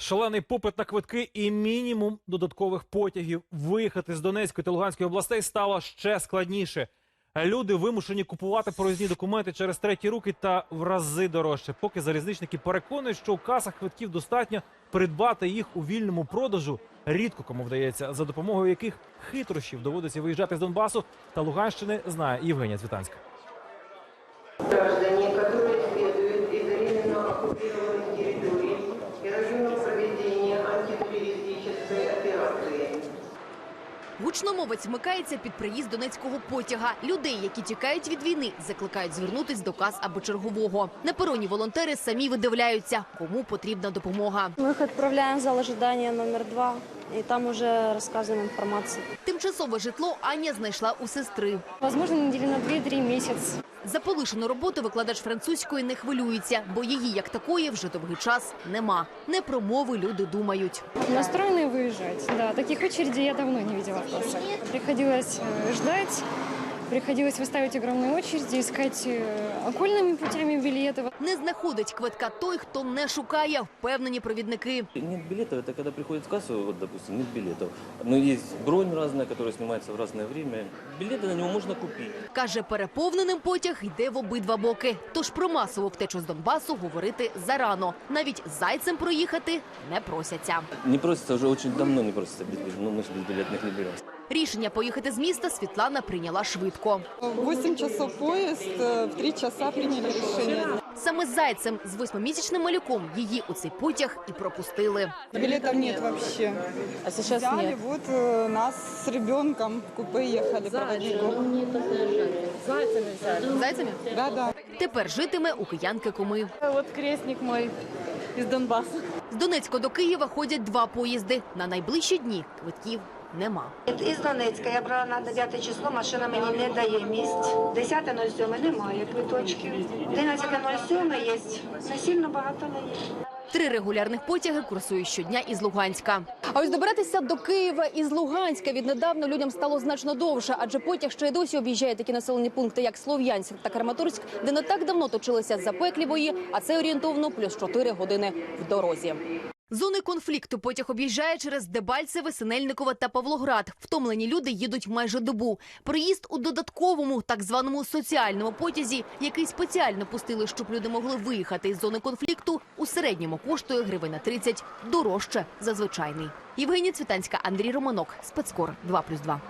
Шалений попит на квитки і мінімум додаткових потягів. Виїхати з Донецької та Луганської областей стало ще складніше. Люди вимушені купувати проїзні документи через треті руки та в рази дорожче. Поки залізничники переконують, що у касах квитків достатньо придбати їх у вільному продажу. Рідко кому вдається, за допомогою яких хитрощів доводиться виїжджати з Донбасу та Луганщини, знає Євгенія Цвітанська. Антитеррористической. Гучномовець вмикається під приїзд донецького потяга. Людей, які тікають від війни, закликають звернутись до каз або чергового. На пероні волонтери самі видивляються, кому потрібна допомога. Мы их отправляем в зал ожидания номер два, и там уже рассказываем информацию. Тимчасове житло Аня знайшла у сестри. Возможно, недели на 2-3 месяца. За полишену роботу викладач французької не хвилюється, бо її як такої вже довгий час нема. Не про мови люди думають. Настроены выезжать. Да, таких очередей я давно не видела в кассах. Приходилось э, ждать, приходилось выставить огромные очереди, искать э, окольными путями билеты. Не знаходить квитка той, хто не шукає, впевнені провідники. Нет билетов, это когда приходит в кассу, вот, допустим, нет билетов. Но есть бронь разная, которая снимается в разное время. Билеты на него можно купить. Каже, переповненим потяг йде в обидва боки. Тож про масову втечу з Донбасу говорити зарано. Навіть зайцем проїхати не просяться. Не просится уже очень давно, не просится без билетов. Ну, мы же безбилетных не берем. Рішення поїхати з міста Світлана прийняла швидко. 8 часов поезд, э, в 3 часа приняли решение. Саме з зайцем з восьмимісячним малюком її у цей потяг і пропустили. Билетов нет вообще. А сейчас Взяли вот э, нас с ребенком в купе ехали проводником. Зайцями Да, да. тепер житиме у киянки куми. Вот крестник мой из Донбасса. З Донецька до Києва ходять два поїзди. На найближчі дні квитків нема. Із Донецька я брала на 9 число, машина мені не дає місць. 10.07 немає квиточків. 11.07 є. Не сильно багато не є. Три регулярних потяги курсують щодня із Луганська. А ось добиратися до Києва із Луганська віднедавна людям стало значно довше, адже потяг ще й досі об'їжджає такі населені пункти, як Слов'янськ та Краматорськ, де не так давно точилися запеклі бої, а це орієнтовно плюс 4 години в дорозі. Зони конфлікту потяг об'їжджає через Дебальцеве, Синельникове та Павлоград. Втомлені люди їдуть майже добу. Приїзд у додатковому, так званому соціальному потязі, який спеціально пустили, щоб люди могли виїхати із зони конфлікту, у середньому коштує гривень на 30 дорожче за звичайний. Євгенія Цвітанська, Андрій Романок, спецкор 2+,2.